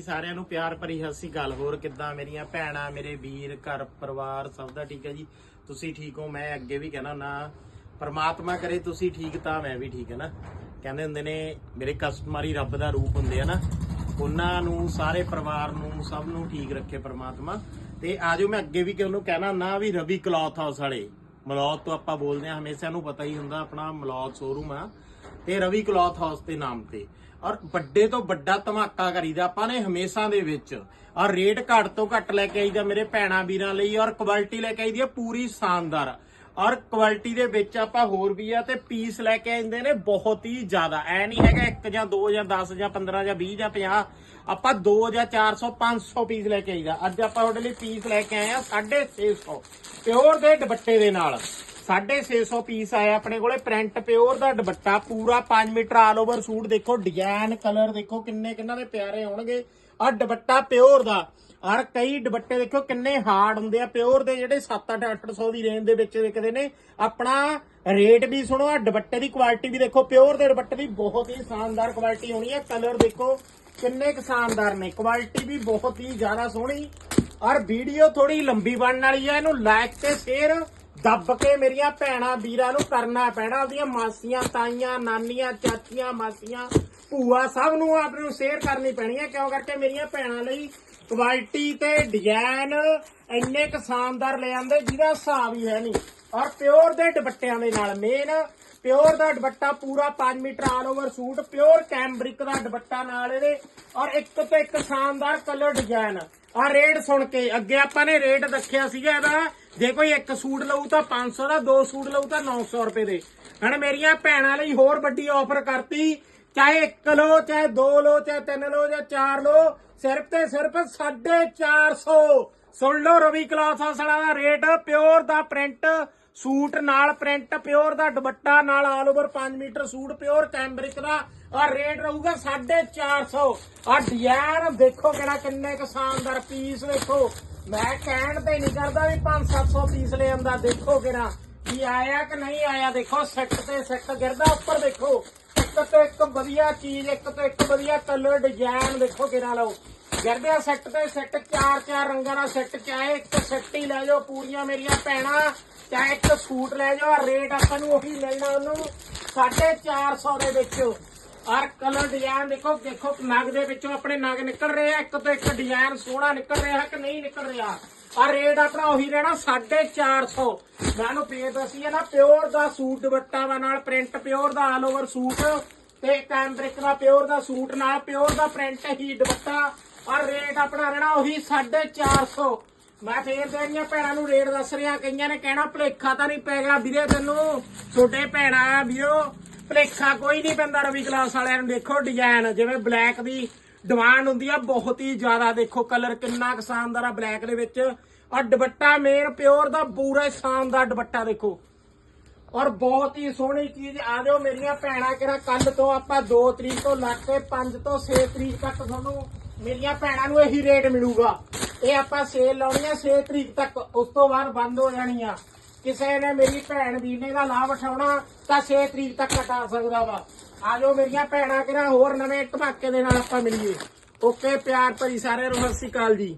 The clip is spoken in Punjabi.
ਜੀ ਸਾਰਿਆਂ ਨੂੰ ਪਿਆਰ ਭਰੀ ਹੱਸੀ ਗੱਲ ਹੋਰ ਕਿੱਦਾਂ? ਮੇਰੀਆਂ ਭੈਣਾਂ, ਮੇਰੇ ਵੀਰ, ਘਰ ਪਰਿਵਾਰ ਸਭ ਦਾ ਠੀਕ ਹੈ ਜੀ। ਤੁਸੀਂ ਠੀਕ ਹੋ? ਮੈਂ ਅੱਗੇ ਵੀ ਕਹਿਣਾ ਨਾ ਪਰਮਾਤਮਾ ਕਰੇ ਤੁਸੀਂ ਠੀਕ ਤਾਂ ਮੈਂ ਵੀ ਠੀਕ ਹੈ ਨਾ। ਕਹਿੰਦੇ ਹੁੰਦੇ ਨੇ, ਮੇਰੇ ਕਸਟਮਰ ਹੀ ਰੱਬ ਦਾ ਰੂਪ ਹੁੰਦੇ ਆ ਨਾ। ਉਹਨਾਂ ਨੂੰ, ਸਾਰੇ ਪਰਿਵਾਰ ਨੂੰ, ਸਭ ਨੂੰ ਠੀਕ ਰੱਖੇ ਪਰਮਾਤਮਾ। ਤੇ ਆਜੋ ਮੈਂ ਅੱਗੇ ਵੀ ਕਿਉਂ ਕਹਿਣਾ ਨਾ ਵੀ ਰਵੀ ਕਲੌਥ ਹਾਊਸ ਵਾਲੇ। ਮਲੌਤ ਤੋਂ ਆਪਾਂ ਬੋਲਦੇ ਆ ਹਮੇਸ਼ਾ ਨੂੰ ਪਤਾ ਹੀ ਹੁੰਦਾ, ਆਪਣਾ ਮਲੌਤ ਸ਼ੋਰੂਮ ਆ। ਤੇ ਰਵੀ ਕਲੌਥ ਹਾਊਸ ਦੇ ਨਾਮ ਤੇ। ਔਰ ਵੱਡੇ ਤੋਂ ਵੱਡਾ ਧਮਾਕਾ ਕਰੀਦਾ ਆਪਾਂ ਨੇ ਹਮੇਸ਼ਾ ਦੇ ਵਿੱਚ। ਔਰ ਰੇਟ ਘੱਟ ਤੋਂ ਘੱਟ ਲੈ ਕੇ ਆਈਦਾ ਮੇਰੇ ਭੈਣਾ ਵੀਰਾਂ ਲਈ, ਔਰ ਕੁਆਲਿਟੀ ਲੈ ਕੇ ਆਈਦੀ ਆ ਪੂਰੀ ਸ਼ਾਨਦਾਰ। ਔਰ ਕੁਆਲਿਟੀ ਦੇ ਵਿੱਚ ਆਪਾਂ ਹੋਰ ਵੀ ਆ ਤੇ ਪੀਸ ਲੈ ਕੇ ਆਉਂਦੇ ਨੇ ਬਹੁਤ ਹੀ ਜ਼ਿਆਦਾ। ਐ ਨਹੀਂ ਹੈਗਾ ਇੱਕ ਜਾਂ ਦੋ ਜਾਂ 10 ਜਾਂ 15 ਜਾਂ 20 ਜਾਂ 50 ਆਪਾਂ 2 ਜਾਂ 400 500 ਪੀਸ ਲੈ ਕੇ ਆਈਦਾ। ਅੱਜ ਆਪਾਂ ਤੁਹਾਡੇ ਲਈ ਪੀਸ ਲੈ ਕੇ ਆਏ ਆ 650 ਪਿਓਰ ਦੇ ਦੁਪੱਟੇ ਦੇ ਨਾਲ। 650 ਪੀਸ ਆਇਆ ਆਪਣੇ ਕੋਲੇ ਪ੍ਰਿੰਟ ਪਿਓਰ ਦਾ ਦੁਪੱਟਾ ਪੂਰਾ 5 ਮੀਟਰ ਆਲ ਓਵਰ ਸੂਟ ਦੇਖੋ ਡਿਜ਼ਾਈਨ ਕਲਰ ਦੇਖੋ ਕਿੰਨੇ, ਕਿੰਨਾ ਦੇ ਪਿਆਰੇ ਹੋਣਗੇ। ਆ ਦੁਪੱਟਾ ਪਿਓਰ ਦਾ। ਔਰ ਕਈ ਦੁਪੱਟੇ ਦੇਖੋ ਕਿੰਨੇ ਹਾਰਡ ਹੁੰਦੇ ਆ ਪਿਓਰ ਦੇ ਜਿਹੜੇ 7-8 800 ਦੀ ਰੇਂਜ ਦੇ ਵਿੱਚ ਵਿਕਦੇ ਨੇ। ਆਪਣਾ ਰੇਟ ਵੀ ਸੁਣੋ ਆ ਦੁਪੱਟੇ ਦੀ ਕੁਆਲਿਟੀ ਵੀ ਦੇਖੋ ਪਿਓਰ ਦੇ ਦੁਪੱਟੇ ਦੀ ਬਹੁਤ ਹੀ ਸ਼ਾਨਦਾਰ ਕੁਆਲਿਟੀ ਹੋਣੀ ਹੈ ਕਲਰ ਦੇਖੋ ਕਿੰਨੇ ਕੁ ਸ਼ਾਨਦਾਰ ਨੇ ਕੁਆਲਿਟੀ ਵੀ ਬਹੁਤ ਹੀ ਜ਼ਿਆਦਾ ਸੋਹਣੀ। ਔਰ ਵੀਡੀਓ ਥੋੜੀ ਲੰਬੀ ਬਣਨ ਵਾਲੀ ਹੈ ਇਹਨੂੰ ਲਾਈਕ ਤੇ ਸ਼ੇਅਰ ਦੱਬ ਕੇ ਮੇਰੀਆਂ ਭੈਣਾਂ ਵੀਰਾਂ ਨੂੰ ਕਰਨਾ ਪੈਣਾ। ਉਹਦੀਆਂ ਮਾਸੀਆਂ, ਤਾਈਆਂ, ਨਾਨੀਆਂ, ਚਾਚੀਆਂ, ਮਾਸੀਆਂ, ਭੂਆ ਸਭ ਨੂੰ ਆਪ ਨੂੰ ਸ਼ੇਅਰ ਕਰਨੀ ਪੈਣੀ ਹੈ। ਕਿਉਂ? ਕਰਕੇ ਮੇਰੀਆਂ ਭੈਣਾਂ ਲਈ ਕੁਆਲਿਟੀ ਤੇ ਡਿਜ਼ਾਈਨ ਇੰਨੇ ਕੁ ਸ਼ਾਨਦਾਰ ਲੈ ਆਂਦੇ, ਜਿਹਦਾ ਹਿਸਾਬ ਹੀ ਹੈ ਨਹੀਂ। ਔਰ ਪਿਓਰ ਦੇ ਦੁਪੱਟਿਆਂ ਦੇ ਨਾਲ ਮੇਨ ਪਿਓਰ ਦਾ ਦੁਪੱਟਾ ਪੂਰਾ 5 metre all over suit pure cambric ਦਾ ਦੁਪੱਟਾ ਨਾਲ ਇਹਦੇ। ਔਰ ਇੱਕ ਤੋਂ ਇੱਕ ਸ਼ਾਨਦਾਰ ਕਲਰ ਡਿਜ਼ਾਈਨ ਆ ਰੇਟ ਸੁਣ ਕੇ, ਅੱਗੇ ਆਪਾਂ ਨੇ ਰੇਟ ਰੱਖਿਆ ਸੀਗਾ ਇਹਦਾ। ਜੇ ਕੋਈ ਇੱਕ ਸੂਟ ਲਊ ਤਾਂ 500 ਦਾ, ਦੋ ਸੂਟ ਲਊ ਤਾਂ 900 ਰੁਪਏ ਦੇ। ਹੁਣ ਮੇਰੀਆਂ ਭੈਣਾਂ ਲਈ ਹੋਰ ਵੱਡੀ ਆਫਰ ਕਰਤੀ, ਚਾਹੇ ਇੱਕ ਲੋ ਚਾਹੇ ਦੋ ਲੋ ਚਾਹੇ ਤਿੰਨ ਲੋ ਜਾਂ ਚਾਰ ਲੋ ਸਿਰਫ ਤੇ ਸਿਰਫ 450 ਸੁਣ ਲਓ ਰਵੀ ਕਲਾਸ ਹਾਸਲਾ ਦਾ ਰੇਟ ਪਿਓਰ ਦਾ ਪ੍ਰਿੰਟ ਸੂਟ ਨਾਲ ਪ੍ਰਿੰਟ ਪਿਓਰ ਦਾ ਦੁਪੱਟਾ ਨਾਲ all over 5 metre suit pure, cambric ਦਾ। ਔਰ ਰੇਟ ਰਹੂਗਾ 450 ਆ ਡਿਜ਼ਾਈਨ ਦੇਖੋ ਕਿਹੜਾ, ਕਿੰਨੇ ਕੁ ਸ਼ਾਨਦਾਰ ਪੀਸ ਵੇਖੋ। ਮੈਂ ਕਹਿਣ ਤੇ ਨਹੀਂ ਕਰਦਾ ਵੀ 5-700 ਪੀਸ ਲੈ ਆਂਦਾ ਦੇਖੋ ਕਿਹੜਾ। ਕੀ ਆਇਆ ਕਿ ਨਹੀਂ ਆਇਆ, ਦੇਖੋ ਸੈੱਟ ਤੇ ਸੈੱਟ ਗਿਰਦਾ ਉੱਪਰ ਦੇਖੋ। ਇੱਕ ਤੋਂ ਇੱਕ ਵਧੀਆ ਚੀਜ਼, ਇੱਕ ਤੋਂ ਇੱਕ ਵਧੀਆ ਕਲਰ ਡਿਜ਼ਾਈਨ ਦੇਖੋ ਕਿਹੜਾ ਲਓ। ਗਿਰਦੇ ਸੈੱਟ ਤੇ ਸੈੱਟ ਚਾਰ ਚਾਰ ਰੰਗਾਂ ਦਾ ਸੈੱਟ ਚਾਹੇ ਇੱਕ ਸੈੱਟ ਹੀ ਲੈ ਜਾਓ ਪੂਰੀਆਂ ਮੇਰੀਆਂ ਭੈਣਾਂ, ਚਾਹੇ ਇੱਕ ਸੂਟ ਲੈ ਜਾਓ ਰੇਟ ਆਪਾਂ ਨੂੰ ਉਹੀ ਲੈਣਾ ਉਹਨੂੰ 450 ਦੇ ਵਿੱਚ। ਔਰ ਕਲਰ ਡਿਜ਼ਾਈਨ ਦੇਖੋ ਦੇਖੋ ਨਗ ਦੇ ਵਿੱਚੋਂ ਆਪਣੇ ਨਗ ਨਿਕਲ ਰਹੇ ਆ, ਇੱਕ ਤੋਂ ਇੱਕ ਡਿਜ਼ਾਈਨ ਸੋਹਣਾ ਨਿਕਲ ਰਿਹਾ ਕਿ ਨਹੀਂ ਨਿਕਲ ਰਿਹਾ। ਆ ਰੇਟ ਆਪਣਾ ਉਹੀ ਰਹਿਣਾ 450 ਮੈਨੂੰ ਫੇਰ ਦੱਸੀ ਹੈ ਨਾ ਪਿਓਰ ਦਾ ਸੂਟ ਦੁਪੱਟਾ ਵਾ ਨਾਲ ਪ੍ਰਿੰਟ ਪਿਓਰ ਦਾ ਆਲ ਓਵਰ ਸੂਟ ਤੇ ਕੈਂਬਰਿਕ ਦਾ ਪਿਓਰ ਦਾ ਸੂਟ ਨਾਲ ਪਿਓਰ ਦਾ ਪ੍ਰਿੰਟ ਹੀ ਦੁਪੱਟਾ। ਔਰ ਰੇਟ ਆਪਣਾ ਰਹਿਣਾ ਉਹੀ 450 ਮੈਂ ਫੇਰ ਤੇਰੀਆਂ ਭੈਣਾਂ ਨੂੰ ਰੇਟ ਦੱਸ ਰਿਹਾ, ਕਈਆਂ ਨੇ ਕਹਿਣਾ ਭਲੇਖਾ ਤਾਂ ਨਹੀਂ ਪੈ ਗਿਆ। ਵੀਰੇ ਤੈਨੂੰ, ਛੋਟੇ ਭੈਣਾਂ ਆ, ਵੀਰੋ, ਭਲੇਖਾ ਕੋਈ ਨਹੀਂ ਪੈਂਦਾ ਰਵੀ ਕਲਾਸ ਵਾਲਿਆਂ ਨੂੰ। ਦੇਖੋ ਡਿਜ਼ਾਈਨ ਜਿਵੇਂ ਬਲੈਕ ਦੀ ਡਿਮਾਂਡ ਹੁੰਦੀ ਆ, ਬਹੁਤ ਹੀ ਜ਼ਿਆਦਾ। ਦੇਖੋ ਕਲਰ ਕਿੰਨਾ ਕੁ ਸ਼ਾਨਦਾਰ ਆ ਬਲੈਕ ਦੇ ਵਿੱਚ। ਔਰ ਦੁਪੱਟਾ ਮੇਨ ਪਿਓਰ ਦਾ, ਪੂਰਾ ਸ਼ਾਨਦਾਰ ਦੁਪੱਟਾ ਦੇਖੋ। ਔਰ ਬਹੁਤ ਹੀ ਸੋਹਣੀ ਚੀਜ਼ ਆ ਜਾਓ ਮੇਰੀਆਂ ਭੈਣਾਂ, ਕਿਹੜਾ ਕੱਲ ਤੋਂ ਆਪਾਂ 2 ਤਰੀਕ ਤੋਂ ਲੱਗ ਕੇ 5 ਤੋਂ 6 ਤਰੀਕ ਤੱਕ ਤੁਹਾਨੂੰ ਮੇਰੀਆਂ ਭੈਣਾਂ ਨੂੰ ਇਹੀ ਰੇਟ ਮਿਲੂਗਾ। ਇਹ ਆਪਾਂ ਸੇਲ ਲਾਉਣੀ ਆ 6 ਤਰੀਕ ਤੱਕ, ਉਸ ਤੋਂ ਬਾਅਦ ਬੰਦ ਹੋ ਜਾਣੀ ਆ ਕਿਸੇ ਨੇ ਮੇਰੀ ਭੈਣ ਦੀ ਨੇ ਦਾ ਲਾਭ ਉਠਾਉਣਾ ਤਾਂ 6 ਤਰੀਕ ਤੱਕ ਕਟਾ ਸਕਦਾ ਵਾ। ਆ ਜਾਓ ਮੇਰੀਆਂ ਭੈਣਾਂ ਕਿਹੜਾ ਹੋਰ ਨਵੇਂ ਧਮਾਕੇ ਦੇ ਨਾਲ ਆਪਾਂ ਮਿਲੀਏ। ਓਕੇ, ਪਿਆਰ ਭਰੀ ਸਾਰਿਆਂ ਨੂੰ ਸਤਿ ਸ਼੍ਰੀ ਅਕਾਲ ਜੀ।